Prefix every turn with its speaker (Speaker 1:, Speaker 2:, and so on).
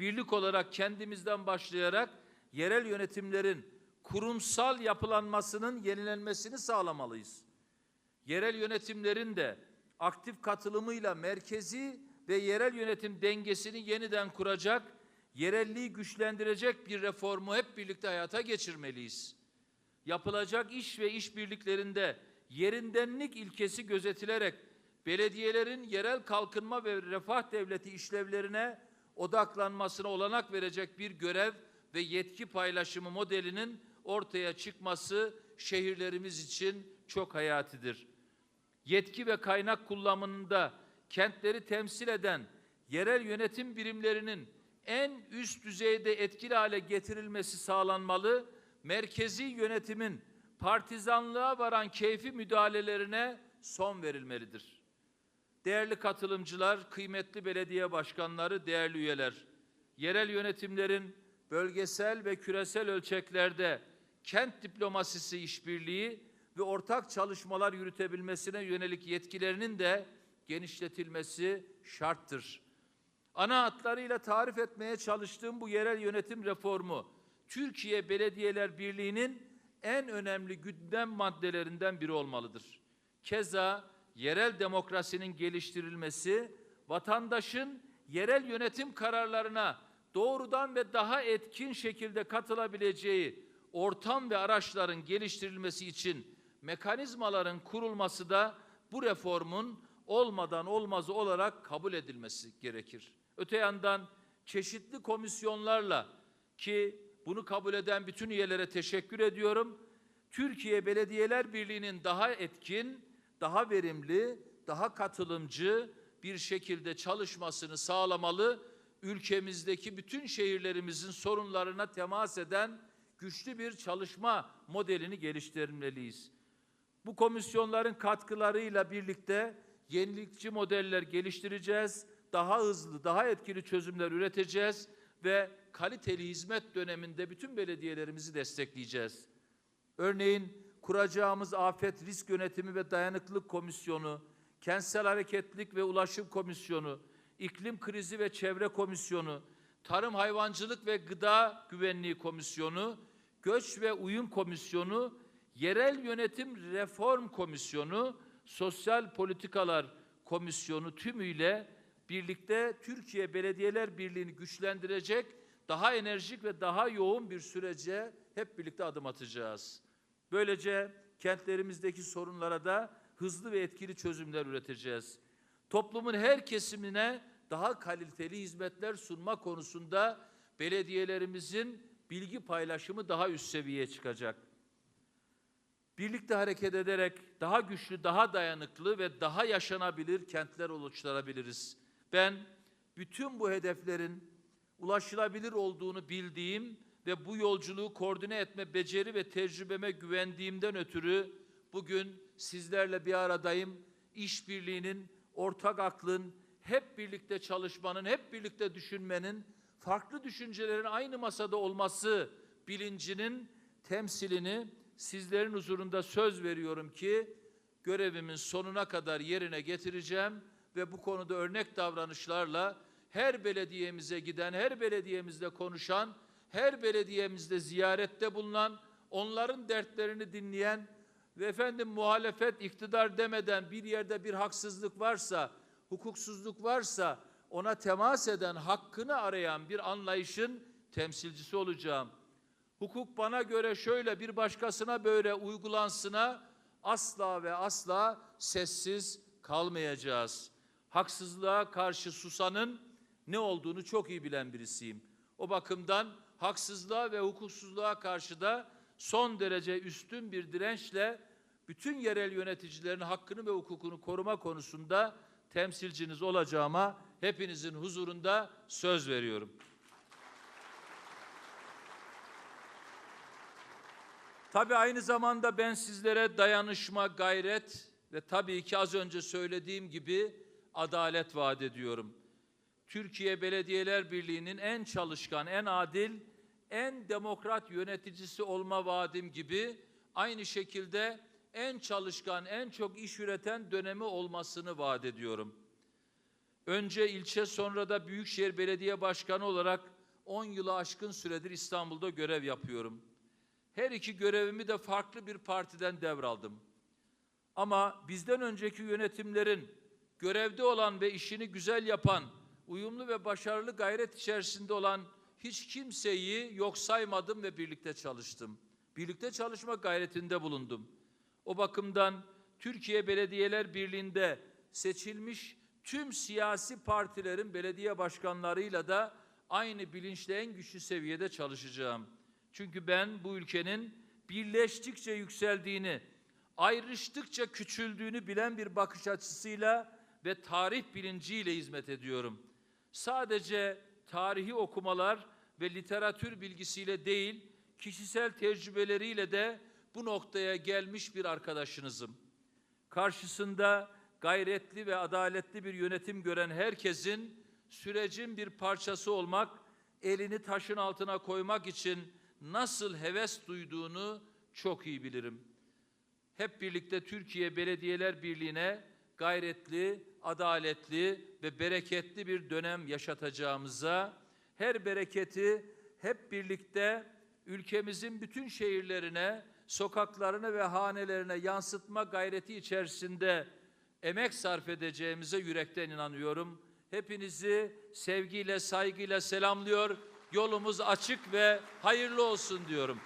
Speaker 1: birlik olarak kendimizden başlayarak yerel yönetimlerin kurumsal yapılanmasının yenilenmesini sağlamalıyız. Yerel yönetimlerin de aktif katılımıyla merkezi ve yerel yönetim dengesini yeniden kuracak, yerelliği güçlendirecek bir reformu hep birlikte hayata geçirmeliyiz. Yapılacak iş ve işbirliklerinde yerindenlik ilkesi gözetilerek belediyelerin yerel kalkınma ve refah devleti işlevlerine odaklanmasına olanak verecek bir görev ve yetki paylaşımı modelinin ortaya çıkması şehirlerimiz için çok hayatidir. Yetki ve kaynak kullanımında kentleri temsil eden yerel yönetim birimlerinin en üst düzeyde etkili hale getirilmesi sağlanmalı. Merkezi yönetimin partizanlığa varan keyfi müdahalelerine son verilmelidir. Değerli katılımcılar, kıymetli belediye başkanları, değerli üyeler, yerel yönetimlerin bölgesel ve küresel ölçeklerde kent diplomasisi işbirliği ve ortak çalışmalar yürütebilmesine yönelik yetkilerinin de genişletilmesi şarttır. Ana hatlarıyla tarif etmeye çalıştığım bu yerel yönetim reformu, Türkiye Belediyeler Birliği'nin en önemli gündem maddelerinden biri olmalıdır. Keza yerel demokrasinin geliştirilmesi, vatandaşın yerel yönetim kararlarına doğrudan ve daha etkin şekilde katılabileceği ortam ve araçların geliştirilmesi için mekanizmaların kurulması da bu reformun olmadan olmazı olarak kabul edilmesi gerekir. Öte yandan çeşitli komisyonlarla ki bunu kabul eden bütün üyelere teşekkür ediyorum. Türkiye Belediyeler Birliği'nin daha etkin, daha verimli, daha katılımcı bir şekilde çalışmasını sağlamalı. Ülkemizdeki bütün şehirlerimizin sorunlarına temas eden güçlü bir çalışma modelini geliştirmeliyiz. Bu komisyonların katkılarıyla birlikte yenilikçi modeller geliştireceğiz. Daha hızlı, daha etkili çözümler üreteceğiz ve kaliteli hizmet döneminde bütün belediyelerimizi destekleyeceğiz. Örneğin kuracağımız afet risk yönetimi ve dayanıklılık komisyonu, kentsel hareketlilik ve ulaşım komisyonu, iklim krizi ve çevre komisyonu, tarım hayvancılık ve gıda güvenliği komisyonu, göç ve uyum komisyonu, yerel yönetim reform komisyonu, sosyal politikalar komisyonu tümüyle birlikte Türkiye Belediyeler Birliği'ni güçlendirecek, daha enerjik ve daha yoğun bir sürece hep birlikte adım atacağız. Böylece kentlerimizdeki sorunlara da hızlı ve etkili çözümler üreteceğiz. Toplumun her kesimine daha kaliteli hizmetler sunma konusunda belediyelerimizin bilgi paylaşımı daha üst seviyeye çıkacak. Birlikte hareket ederek daha güçlü, daha dayanıklı ve daha yaşanabilir kentler oluşturabiliriz. Ben bütün bu hedeflerin ulaşılabilir olduğunu bildiğim ve bu yolculuğu koordine etme beceri ve tecrübeme güvendiğimden ötürü bugün sizlerle bir aradayım. İşbirliğinin, ortak aklın, hep birlikte çalışmanın, hep birlikte düşünmenin, farklı düşüncelerin aynı masada olması bilincinin temsilini sizlerin huzurunda söz veriyorum ki görevimin sonuna kadar yerine getireceğim ve bu konuda örnek davranışlarla her belediyemize giden, her belediyemizde konuşan, her belediyemizde ziyarette bulunan, onların dertlerini dinleyen ve efendim muhalefet iktidar demeden bir yerde bir haksızlık varsa, hukuksuzluk varsa ona temas eden, hakkını arayan bir anlayışın temsilcisi olacağım. Hukuk bana göre şöyle bir başkasına böyle uygulansına asla ve asla sessiz kalmayacağız. Haksızlığa karşı susanın ne olduğunu çok iyi bilen birisiyim. O bakımdan haksızlığa ve hukuksuzluğa karşı da son derece üstün bir dirençle bütün yerel yöneticilerin hakkını ve hukukunu koruma konusunda temsilciniz olacağıma hepinizin huzurunda söz veriyorum. Tabii aynı zamanda ben sizlere dayanışma, gayret ve tabii ki az önce söylediğim gibi adalet vaat ediyorum. Türkiye Belediyeler Birliği'nin en çalışkan, en adil, en demokrat yöneticisi olma vaadim gibi aynı şekilde en çalışkan, en çok iş üreten dönemi olmasını vaat ediyorum. Önce ilçe sonra da Büyükşehir Belediye Başkanı olarak 10 yılı aşkın süredir İstanbul'da görev yapıyorum. Her iki görevimi de farklı bir partiden devraldım. Ama bizden önceki yönetimlerin görevde olan ve işini güzel yapan, uyumlu ve başarılı gayret içerisinde olan hiç kimseyi yok saymadım ve birlikte çalıştım. Birlikte çalışma gayretinde bulundum. O bakımdan Türkiye Belediyeler Birliği'nde seçilmiş tüm siyasi partilerin belediye başkanlarıyla da aynı bilinçle en güçlü seviyede çalışacağım. Çünkü ben bu ülkenin birleştikçe yükseldiğini, ayrıştıkça küçüldüğünü bilen bir bakış açısıyla ve tarih bilinciyle hizmet ediyorum. Sadece tarihi okumalar ve literatür bilgisiyle değil, kişisel tecrübeleriyle de bu noktaya gelmiş bir arkadaşınızım. Karşısında gayretli ve adaletli bir yönetim gören herkesin sürecin bir parçası olmak, elini taşın altına koymak için nasıl heves duyduğunu çok iyi bilirim. Hep birlikte Türkiye Belediyeler Birliği'ne gayretli, adaletli ve bereketli bir dönem yaşatacağımıza, her bereketi hep birlikte ülkemizin bütün şehirlerine, sokaklarına ve hanelerine yansıtma gayreti içerisinde emek sarf edeceğimize yürekten inanıyorum. Hepinizi sevgiyle, saygıyla selamlıyor. Yolumuz açık ve hayırlı olsun diyorum.